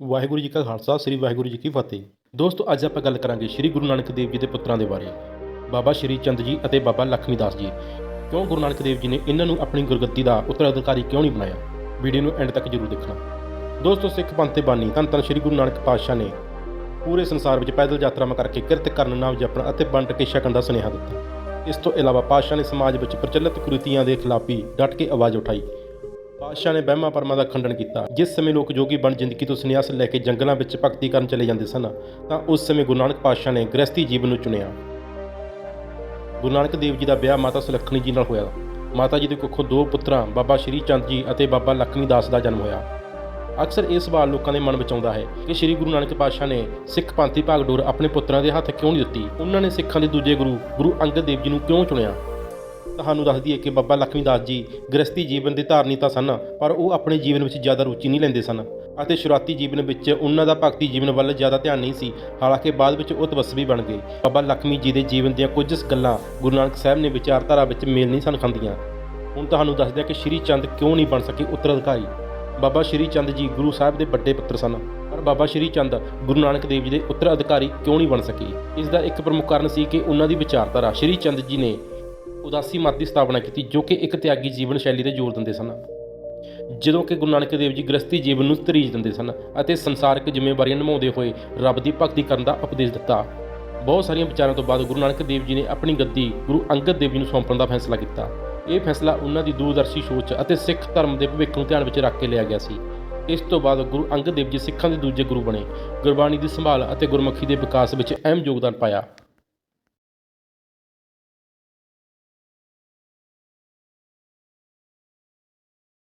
ਵਾਹਿਗੁਰੂ ਜੀ ਕਾ ਖਾਲਸਾ, ਸ੍ਰੀ ਵਾਹਿਗੁਰੂ ਜੀ ਕੀ ਫਤਿਹ। ਦੋਸਤੋ, ਅੱਜ ਆਪਾਂ ਗੱਲ ਕਰਾਂਗੇ ਸ੍ਰੀ ਗੁਰੂ ਨਾਨਕ ਦੇਵ ਜੀ ਦੇ ਪੁੱਤਰਾਂ ਦੇ ਬਾਰੇ। ਬਾਬਾ ਸ਼੍ਰੀ ਚੰਦ ਜੀ ਅਤੇ ਬਾਬਾ ਲਖਮੀ ਦਾਸ ਜੀ। ਕਿਉਂ ਗੁਰੂ ਨਾਨਕ ਦੇਵ ਜੀ ਨੇ ਇਹਨਾਂ ਨੂੰ ਆਪਣੀ ਗੁਰਗੱਦੀ ਦਾ ਉੱਤਰਾਧਿਕਾਰੀ ਕਿਉਂ ਨਹੀਂ ਬਣਾਇਆ? ਵੀਡੀਓ ਨੂੰ ਐਂਡ ਤੱਕ ਜ਼ਰੂਰ ਦੇਖਣਾ। ਦੋਸਤੋ, ਸਿੱਖ ਪੰਥ ਤੇ ਬਾਨੀ ਧੰਨ ਧੰਨ ਸ੍ਰੀ ਗੁਰੂ ਨਾਨਕ ਪਾਤਸ਼ਾਹ ਨੇ ਪੂਰੇ ਸੰਸਾਰ ਵਿੱਚ ਪੈਦਲ ਯਾਤਰਾਵਾਂ ਕਰਕੇ ਕਿਰਤ ਕਰਨ, ਨਾਮ ਜਪਣ ਅਤੇ ਵੰਡ ਕੇ ਛਕਣ ਦਾ ਸੁਨੇਹਾ ਦਿੱਤਾ। ਇਸ ਤੋਂ ਇਲਾਵਾ ਪਾਤਸ਼ਾਹ ਨੇ ਸਮਾਜ ਵਿੱਚ ਪ੍ਰਚਲਿਤ ਕੁਰੀਤੀਆਂ ਦੇ ਖਿਲਾਫ ਵੀ ਡਟ ਕੇ ਆਵਾਜ਼ ਉਠਾਈ। ਪਾਤਸ਼ਾਹ ਨੇ ਵਹਿਮਾਂ ਭਰਮਾਂ ਦਾ ਖੰਡਨ ਕੀਤਾ। ਜਿਸ ਸਮੇਂ ਲੋਕ ਜੋਗੀ ਬਣ ਜ਼ਿੰਦਗੀ ਤੋਂ ਸੰਨਿਆਸ ਲੈ ਕੇ ਜੰਗਲਾਂ ਵਿੱਚ ਭਗਤੀ ਕਰਨ ਚਲੇ ਜਾਂਦੇ ਸਨ, ਤਾਂ ਉਸ ਸਮੇਂ ਗੁਰੂ ਨਾਨਕ ਪਾਤਸ਼ਾਹ ਨੇ ਗ੍ਰਸਤੀ ਜੀਵਨ ਨੂੰ ਚੁਣਿਆ। ਗੁਰੂ ਨਾਨਕ ਦੇਵ ਜੀ ਦਾ ਵਿਆਹ ਮਾਤਾ ਸੁਲੱਖਣੀ ਜੀ ਨਾਲ ਹੋਇਆ। ਮਾਤਾ ਜੀ ਦੇ ਕੁੱਖੋਂ ਦੋ ਪੁੱਤਰਾਂ, ਬਾਬਾ ਸ਼੍ਰੀ ਚੰਦ ਜੀ ਅਤੇ ਬਾਬਾ ਲਖਮੀ ਦਾਸ ਦਾ ਜਨਮ ਹੋਇਆ। ਅਕਸਰ ਇਹ ਸਵਾਲ ਲੋਕਾਂ ਦੇ ਮਨ ਵਿੱਚ ਆਉਂਦਾ ਹੈ ਕਿ ਸ੍ਰੀ ਗੁਰੂ ਨਾਨਕ ਪਾਤਸ਼ਾਹ ਨੇ ਸਿੱਖ ਪੰਥੀ ਭਾਗਡੋਰ ਆਪਣੇ ਪੁੱਤਰਾਂ ਦੇ ਹੱਥ ਕਿਉਂ ਨਹੀਂ ਦਿੱਤੀ? ਉਹਨਾਂ ਨੇ ਸਿੱਖਾਂ ਦੇ ਦੂਜੇ ਗੁਰੂ ਗੁਰੂ ਅੰਗਦ ਦੇਵ ਜੀ ਨੂੰ ਕਿਉਂ ਚੁਣਿਆ? ਤੁਹਾਨੂੰ ਦੱਸਦੀ ਹੈ ਕਿ ਬਾਬਾ ਲਖਮੀ ਦਾਸ ਜੀ ਗ੍ਰਸਤੀ ਜੀਵਨ ਦੇ ਧਾਰਨੀ ਤਾਂ ਸਨ, ਪਰ ਉਹ ਆਪਣੇ ਜੀਵਨ ਵਿੱਚ ਜ਼ਿਆਦਾ ਰੁਚੀ ਨਹੀਂ ਲੈਂਦੇ ਸਨ ਅਤੇ ਸ਼ੁਰੂਆਤੀ ਜੀਵਨ ਵਿੱਚ ਉਹਨਾਂ ਦਾ ਭਗਤੀ ਜੀਵਨ ਵੱਲ ਜ਼ਿਆਦਾ ਧਿਆਨ ਨਹੀਂ ਸੀ, ਹਾਲਾਂਕਿ ਬਾਅਦ ਵਿੱਚ ਉਹ ਤਪਸਵੀ ਬਣ ਗਏ। ਬਾਬਾ ਲਖਮੀ ਜੀ ਦੇ ਜੀਵਨ ਦੀਆਂ ਕੁਝ ਗੱਲਾਂ ਗੁਰੂ ਨਾਨਕ ਸਾਹਿਬ ਨੇ ਵਿਚਾਰਧਾਰਾ ਵਿੱਚ ਮੇਲ ਨਹੀਂ ਸਨ ਖਾਂਦੀਆਂ। ਹੁਣ ਤੁਹਾਨੂੰ ਦੱਸਦੇ ਹਾਂ ਕਿ ਸ਼੍ਰੀ ਚੰਦ ਕਿਉਂ ਨਹੀਂ ਬਣ ਸਕੇ ਉੱਤਰਾਧਿਕਾਰੀ? ਬਾਬਾ ਸ਼੍ਰੀ ਚੰਦ ਜੀ ਗੁਰੂ ਸਾਹਿਬ ਦੇ ਵੱਡੇ ਪੁੱਤਰ ਸਨ, ਪਰ ਬਾਬਾ ਸ਼੍ਰੀ ਚੰਦ ਗੁਰੂ ਨਾਨਕ ਦੇਵ ਜੀ ਦੇ ਉੱਤਰਾਧਿਕਾਰੀ ਕਿਉਂ ਨਹੀਂ ਬਣ ਸਕੇ? ਇਸ ਦਾ ਇੱਕ ਪ੍ਰਮੁੱਖ ਕਾਰਨ ਸੀ ਕਿ ਉਹਨਾਂ ਦੀ ਵਿਚਾਰਧਾਰਾ ਸ਼੍ਰੀ ਚੰਦ ਜੀ ਨੇ ਉਦਾਸੀ ਮਤ ਦੀ ਸਥਾਪਨਾ ਕੀਤੀ ਜੋ ਕਿ ਇੱਕ ਤਿਆਗੀ ਜੀਵਨ ਸ਼ੈਲੀ ਤੇ ਜ਼ੋਰ ਦਿੰਦੇ ਸਨ। ਜਦੋਂ ਕਿ ਗੁਰੂ ਨਾਨਕ ਦੇਵ ਜੀ ਗ੍ਰਸਤੀ ਜੀਵਨ ਨੂੰ ਤਰਜੀਹ ਦਿੰਦੇ ਸਨ ਅਤੇ ਸੰਸਾਰਕ ਜ਼ਿੰਮੇਵਾਰੀਆਂ ਨਿਭਾਉਂਦੇ ਹੋਏ ਰੱਬ ਦੀ ਭਗਤੀ ਕਰਨ ਦਾ ਉਪਦੇਸ਼ ਦਿੱਤਾ। ਬਹੁਤ ਸਾਰੀਆਂ ਵਿਚਾਰਾਂ ਤੋਂ ਬਾਅਦ ਗੁਰੂ ਨਾਨਕ ਦੇਵ ਜੀ ਨੇ ਆਪਣੀ ਗੱਦੀ ਗੁਰੂ ਅੰਗਦ ਦੇਵ ਜੀ ਨੂੰ ਸੌਂਪਣ ਦਾ ਫੈਸਲਾ ਕੀਤਾ। ਇਹ ਫੈਸਲਾ ਉਹਨਾਂ ਦੀ ਦੂਰਦਰਸ਼ੀ ਸੋਚ ਅਤੇ ਸਿੱਖ ਧਰਮ ਦੇ ਭਵਿੱਖ ਨੂੰ ਧਿਆਨ ਵਿੱਚ ਰੱਖ ਕੇ ਲਿਆ ਗਿਆ ਸੀ। ਇਸ ਤੋਂ ਬਾਅਦ ਗੁਰੂ ਅੰਗਦ ਦੇਵ ਜੀ ਸਿੱਖਾਂ ਦੇ ਦੂਜੇ ਗੁਰੂ ਬਣੇ। ਗੁਰਬਾਣੀ ਦੀ ਸੰਭਾਲ ਅਤੇ ਗੁਰਮੁਖੀ ਦੇ ਵਿਕਾਸ ਵਿੱਚ ਅਹਿਮ ਯੋਗਦਾਨ ਪਾਇਆ।